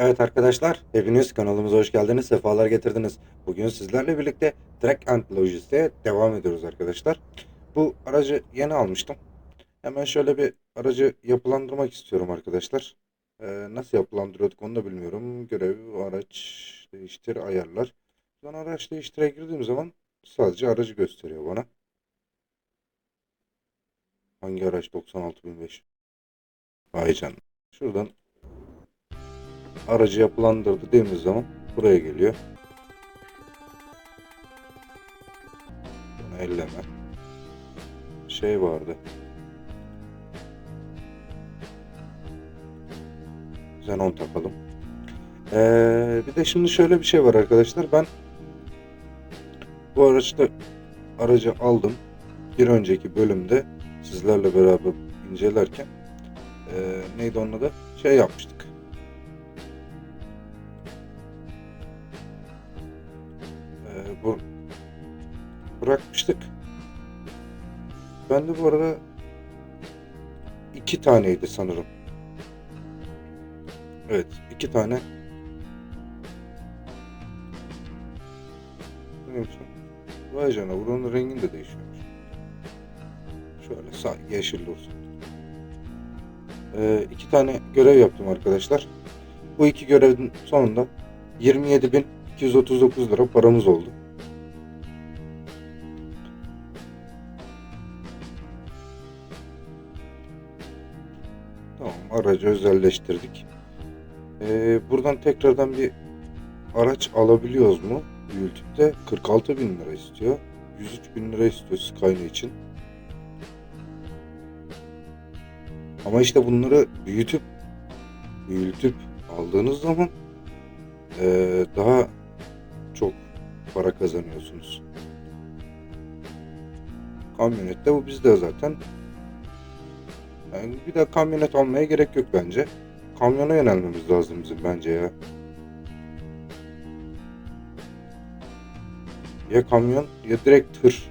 Evet arkadaşlar, hepiniz kanalımıza hoş geldiniz, sefalar getirdiniz. Bugün sizlerle birlikte Track and devam ediyoruz arkadaşlar. Bu aracı yeni almıştım. Hemen şöyle bir aracı yapılandırmak istiyorum arkadaşlar. Ee, nasıl yapılandırıyorduk onu da bilmiyorum. Görev, araç, değiştir, ayarlar. Ben araç değiştire girdiğim zaman sadece aracı gösteriyor bana. Hangi araç 96005? Vay canına. Şuradan aracı yapılandırdı dediğimiz zaman buraya geliyor. Bunu elleme. Şey vardı. Xenon takalım. Ee, bir de şimdi şöyle bir şey var arkadaşlar. Ben bu araçta aracı aldım. Bir önceki bölümde sizlerle beraber incelerken ee, neydi onun adı? Şey yapmıştık. Bırakmıştık. Ben de bu arada iki taneydi sanırım. Evet, iki tane. Vay canına, buranın rengini de değişiyormuş. Şöyle sağ, yeşil olsun. Ee, iki tane görev yaptım arkadaşlar. Bu iki görevin sonunda 27.239 lira paramız oldu. Aracı özelleştirdik. Ee, buradan tekrardan bir araç alabiliyoruz mu? YouTube'de 46 bin lira istiyor. 103 bin lira istiyor Skyline için. Ama işte bunları büyütüp büyütüp aldığınız zaman eee, daha çok para kazanıyorsunuz. Kamyonette bu bizde zaten. Yani bir de kamyonet almaya gerek yok bence. Kamyona yönelmemiz lazım bizim bence ya. Ya kamyon ya direkt tır.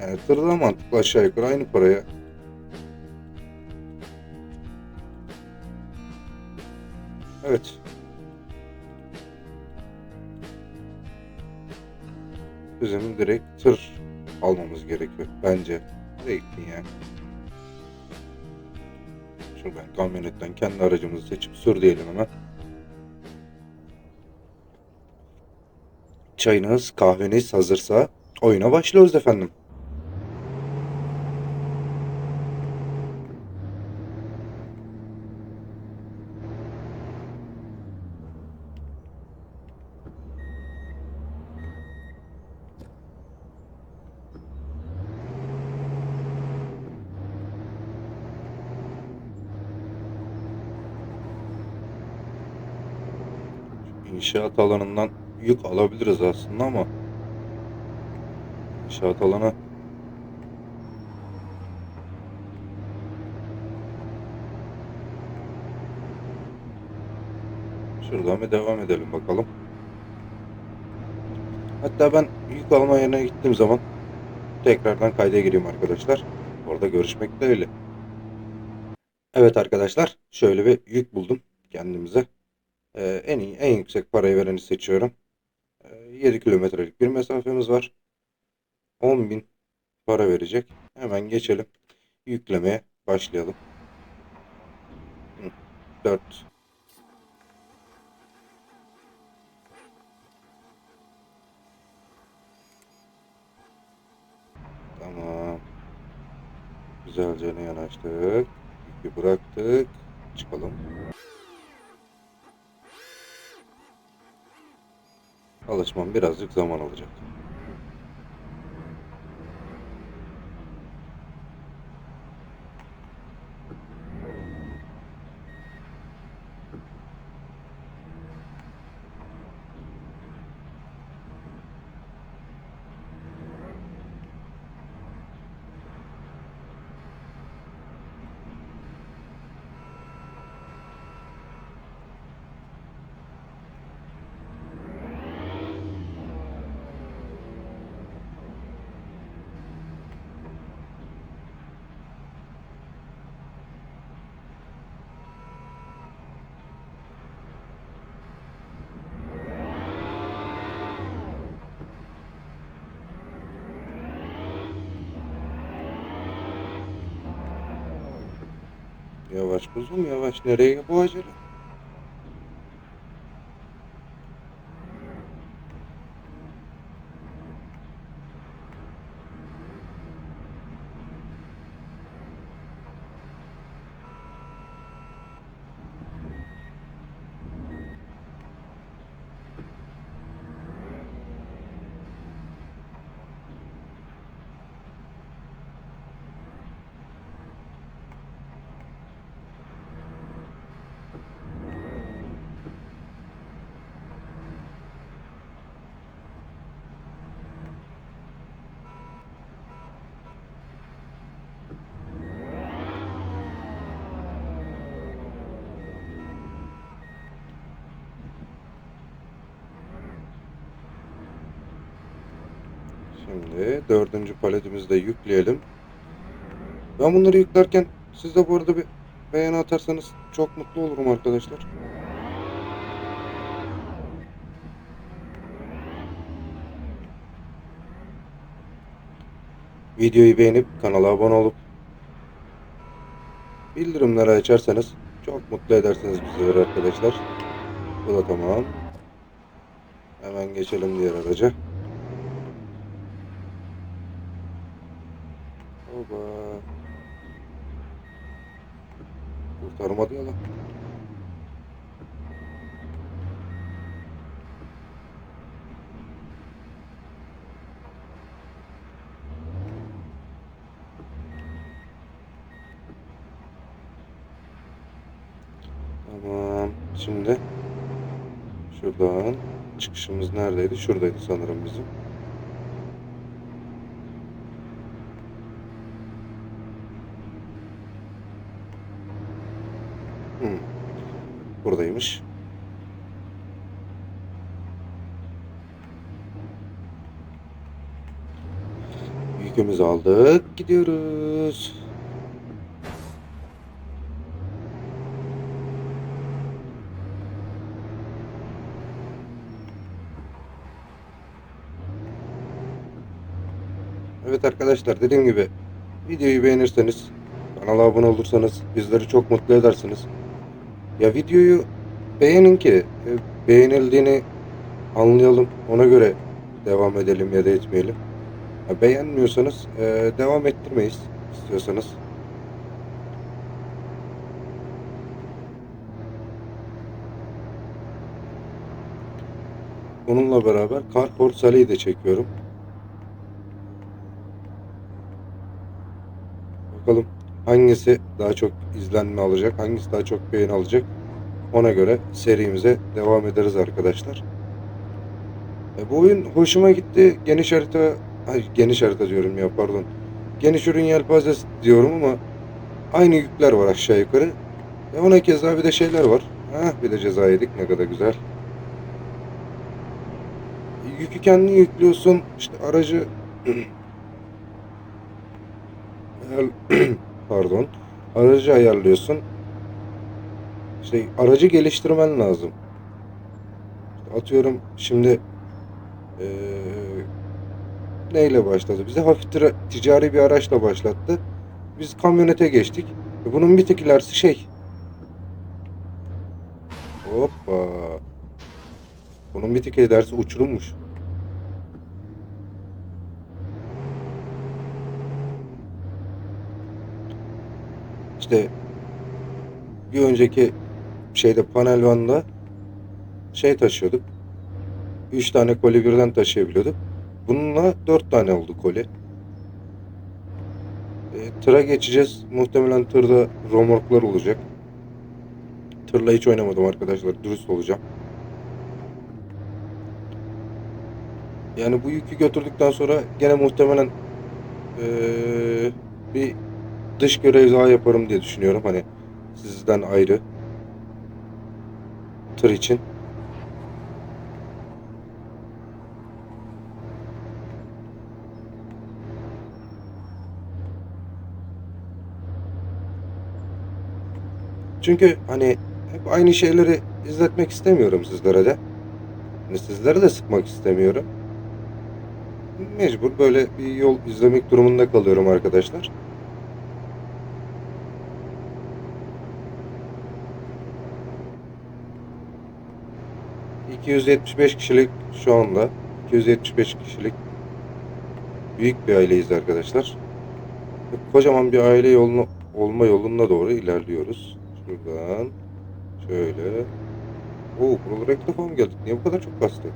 Yani tır da mantıklı aşağı yukarı aynı paraya. Evet. Bizim direkt tır almamız gerekiyor bence. Direkt yani. Şuradan kamyonetten kendi aracımızı seçip sür diyelim hemen. Çayınız, kahveniz hazırsa oyuna başlıyoruz efendim. İnşaat alanından yük alabiliriz aslında ama inşaat alanı şuradan bir devam edelim bakalım. Hatta ben yük alma yerine gittiğim zaman tekrardan kayda gireyim arkadaşlar. Orada görüşmek dileğiyle. Evet arkadaşlar şöyle bir yük buldum kendimize. Ee, en iyi, en yüksek parayı vereni seçiyorum. Ee, 7 kilometrelik bir mesafemiz var. 10.000 para verecek. Hemen geçelim. Yüklemeye başlayalım. 4 Tamam. Güzelce yanaştık. Yükü bıraktık. Çıkalım. Alışmam birazcık zaman alacak. Yavaş kuzum yavaş. Nereye bu acele? Şimdi dördüncü paletimizi de yükleyelim. Ben bunları yüklerken siz de bu arada bir beğeni atarsanız çok mutlu olurum arkadaşlar. Videoyu beğenip kanala abone olup bildirimleri açarsanız çok mutlu edersiniz bizleri arkadaşlar. Bu da tamam. Hemen geçelim diğer araca. Oba. Kurtarmadı ya lan. Tamam. Şimdi şuradan çıkışımız neredeydi? Şuradaydı sanırım bizim. Hmm. Buradaymış. Yükümüzü aldık. Gidiyoruz. Evet arkadaşlar dediğim gibi videoyu beğenirseniz kanala abone olursanız bizleri çok mutlu edersiniz. Ya videoyu beğenin ki e, beğenildiğini anlayalım. Ona göre devam edelim ya da etmeyelim. Ya beğenmiyorsanız e, devam ettirmeyiz istiyorsanız. Bununla beraber Carport Salih'i de çekiyorum. Bakalım hangisi daha çok izlenme alacak, hangisi daha çok beğeni alacak. Ona göre serimize devam ederiz arkadaşlar. E, bu oyun hoşuma gitti. Geniş harita, ay geniş harita diyorum ya pardon. Geniş ürün yelpazesi diyorum ama aynı yükler var aşağı yukarı. E, ona keza bir de şeyler var. Heh, bir de ceza yedik ne kadar güzel. Yükü kendin yüklüyorsun. İşte aracı pardon aracı ayarlıyorsun. İşte aracı geliştirmen lazım. Atıyorum şimdi eee, neyle başladı? Bize hafif ticari bir araçla başlattı. Biz kamyonete geçtik. E, Bunun bir tek ilerisi şey. Hoppa. Bunun bir tek ilerisi uçurummuş. İşte bir önceki şeyde panel vanla şey taşıyorduk. 3 tane koli birden taşıyabiliyorduk. Bununla 4 tane oldu koli. E, tıra geçeceğiz. Muhtemelen tırda romorklar olacak. Tırla hiç oynamadım arkadaşlar. Dürüst olacağım. Yani bu yükü götürdükten sonra gene muhtemelen eee, bir dış görev daha yaparım diye düşünüyorum. Hani sizden ayrı. Tır için. Çünkü hani hep aynı şeyleri izletmek istemiyorum sizlere de. Hani sizlere de sıkmak istemiyorum. Mecbur böyle bir yol izlemek durumunda kalıyorum arkadaşlar. 275 kişilik şu anda 275 kişilik büyük bir aileyiz arkadaşlar. Kocaman bir aile yolunu olma yoluna doğru ilerliyoruz. Şuradan şöyle. Oo buralara ilk defa geldik? Niye bu kadar çok kastı?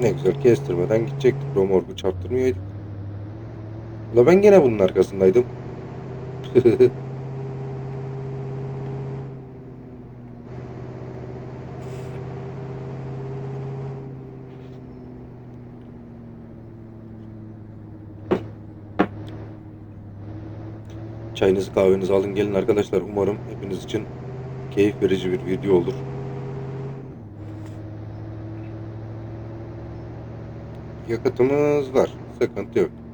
Ne güzel kestirmeden gidecektik. Romorgu çarptırmayaydık. La ben gene bunun arkasındaydım. Çayınızı kahvenizi alın gelin arkadaşlar. Umarım hepiniz için keyif verici bir video olur. Yakıtımız var. Sıkıntı yok.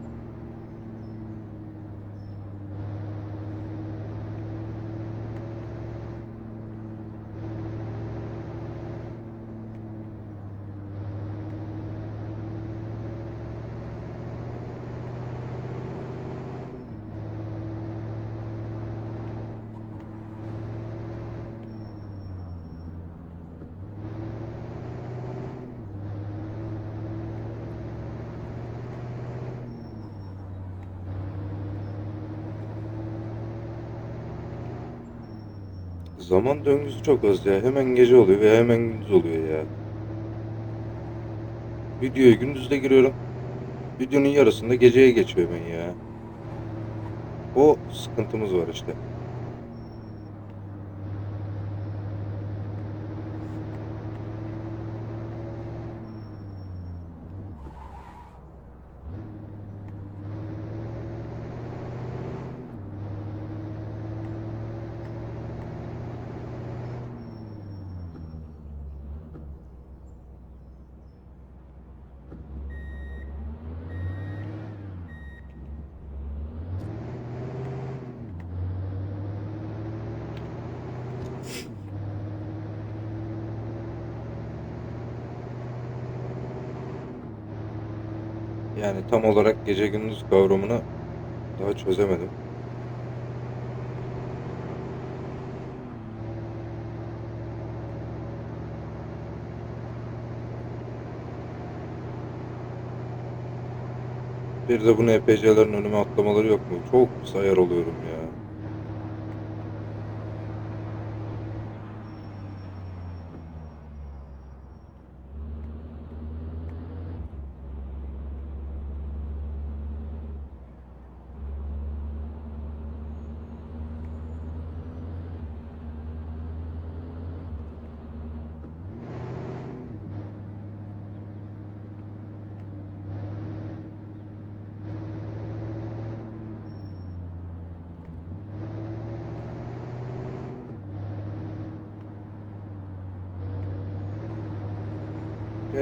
Zaman döngüsü çok az ya. Hemen gece oluyor ve hemen gündüz oluyor ya. Videoya gündüzde giriyorum. Videonun yarısında geceye geçiyor hemen ya. O sıkıntımız var işte. Yani tam olarak gece gündüz kavramını daha çözemedim. Bir de bu NPC'lerin önüme atlamaları yok mu? Çok sayar oluyorum ya.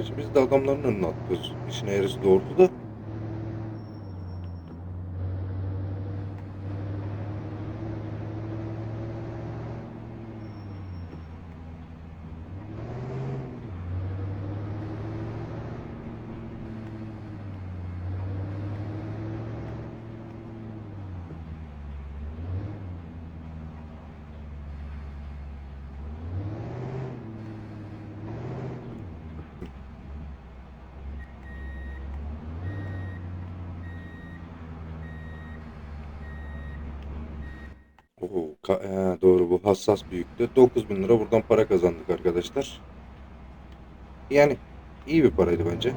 Gerçi biz de adamların önüne atlıyoruz. İşin eğrisi doğrultu da. Oo, ka- doğru bu hassas büyüktü. 9000 lira buradan para kazandık arkadaşlar. Yani iyi bir paraydı bence.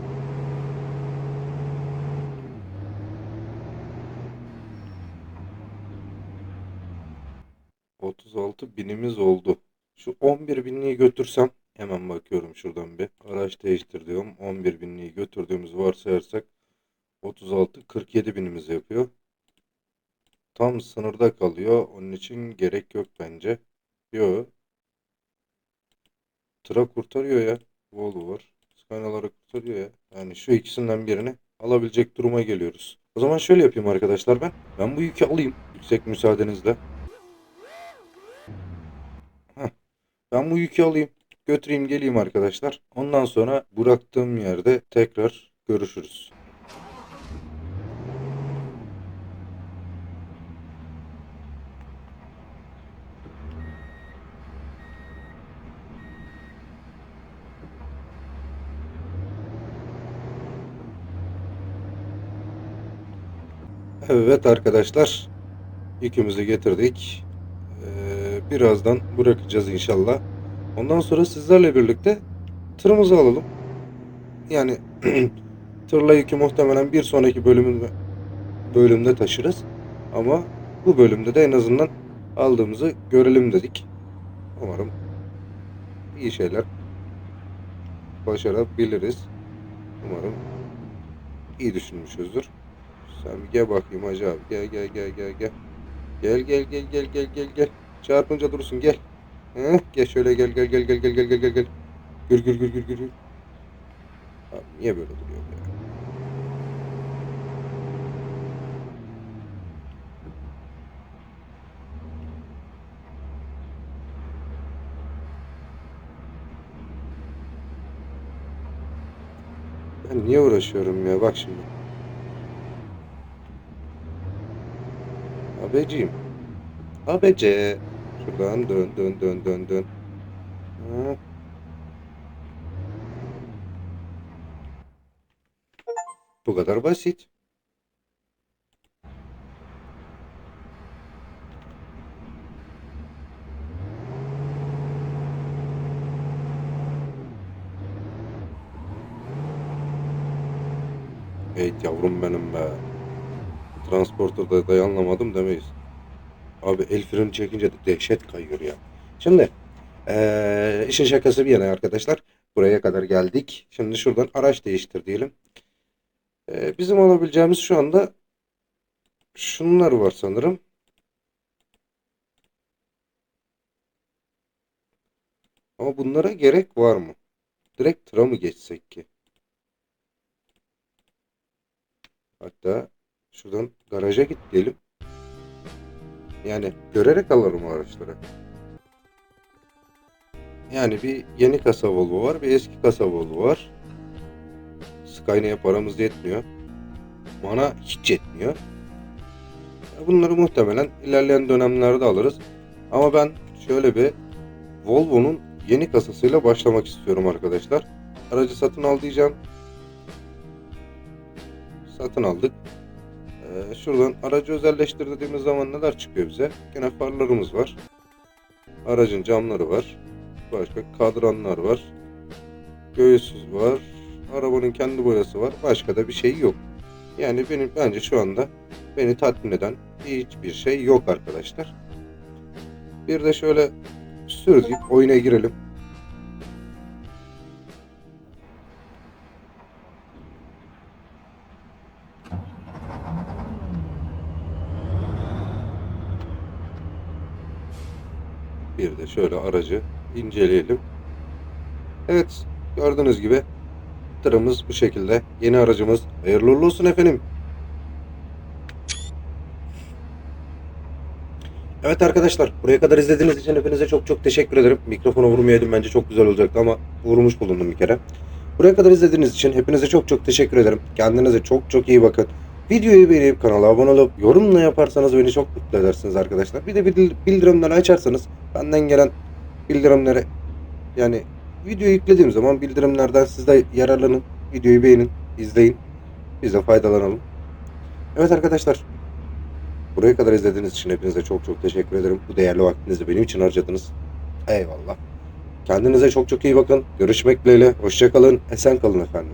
...36 binimiz oldu. Şu 11 binliği götürsem... ...hemen bakıyorum şuradan bir. Araç değiştir diyorum. 11 binliği götürdüğümüz varsayarsak... ...36, 47 binimiz yapıyor. Tam sınırda kalıyor. Onun için gerek yok bence. Yo. Tıra kurtarıyor ya. Volvo var. Scania'ları kurtarıyor ya. Yani şu ikisinden birini alabilecek duruma geliyoruz. O zaman şöyle yapayım arkadaşlar ben. Ben bu yükü alayım. Yüksek müsaadenizle. Heh. Ben bu yükü alayım. Götüreyim geleyim arkadaşlar. Ondan sonra bıraktığım yerde tekrar görüşürüz. Evet arkadaşlar. Yükümüzü getirdik. Ee, birazdan bırakacağız inşallah. Ondan sonra sizlerle birlikte tırımızı alalım. Yani tırla yükü muhtemelen bir sonraki bölümünde bölümde taşırız. Ama bu bölümde de en azından aldığımızı görelim dedik. Umarım iyi şeyler başarabiliriz. Umarım iyi düşünmüşüzdür. Sen bir gel bakayım hacı abi. Gel gel gel gel gel. Gel gel gel gel gel gel gel. Çarpınca durursun gel. Heh, gel şöyle gel gel gel gel gel gel gel gel gel. Gür gür gür gür gür. Abi niye böyle duruyor ya? Ben niye uğraşıyorum ya? Bak şimdi. Abeciğim. Abece. Şuradan dön dön dön dön dön. Bu kadar basit. Evet yavrum benim be. Transporter'da dayanamadım demeyiz. Abi el freni çekince de dehşet kayıyor ya. Şimdi eee, işin şakası bir yana arkadaşlar. Buraya kadar geldik. Şimdi şuradan araç değiştir diyelim. Eee, bizim alabileceğimiz şu anda şunlar var sanırım. Ama bunlara gerek var mı? Direkt tıra mı geçsek ki? Hatta şuradan garaja git diyelim. Yani görerek alırım o araçları. Yani bir yeni kasa Volvo var, bir eski kasa Volvo var. Scania'ya paramız yetmiyor. Bana hiç yetmiyor. Bunları muhtemelen ilerleyen dönemlerde alırız. Ama ben şöyle bir Volvo'nun yeni kasasıyla başlamak istiyorum arkadaşlar. Aracı satın al diyeceğim. Satın aldık. Ee, şuradan aracı özelleştir dediğimiz zaman neler çıkıyor bize? Gene farlarımız var. Aracın camları var. Başka kadranlar var. Göğüsüz var. Arabanın kendi boyası var. Başka da bir şey yok. Yani benim bence şu anda beni tatmin eden hiçbir şey yok arkadaşlar. Bir de şöyle sürdük oyuna girelim. Şöyle aracı inceleyelim. Evet gördüğünüz gibi tırımız bu şekilde. Yeni aracımız. Hayırlı uğurlu olsun efendim. Evet arkadaşlar buraya kadar izlediğiniz için hepinize çok çok teşekkür ederim. Mikrofona vurmayaydım bence çok güzel olacaktı ama vurmuş bulundum bir kere. Buraya kadar izlediğiniz için hepinize çok çok teşekkür ederim. Kendinize çok çok iyi bakın. Videoyu beğenip kanala abone olup yorumla yaparsanız beni çok mutlu edersiniz arkadaşlar. Bir de bildir- bildirimleri açarsanız benden gelen bildirimleri yani video yüklediğim zaman bildirimlerden siz de yararlanın. Videoyu beğenin, izleyin. Biz de faydalanalım. Evet arkadaşlar. Buraya kadar izlediğiniz için hepinize çok çok teşekkür ederim. Bu değerli vaktinizi benim için harcadınız. Eyvallah. Kendinize çok çok iyi bakın. Görüşmek dileğiyle. Hoşçakalın. Esen kalın efendim.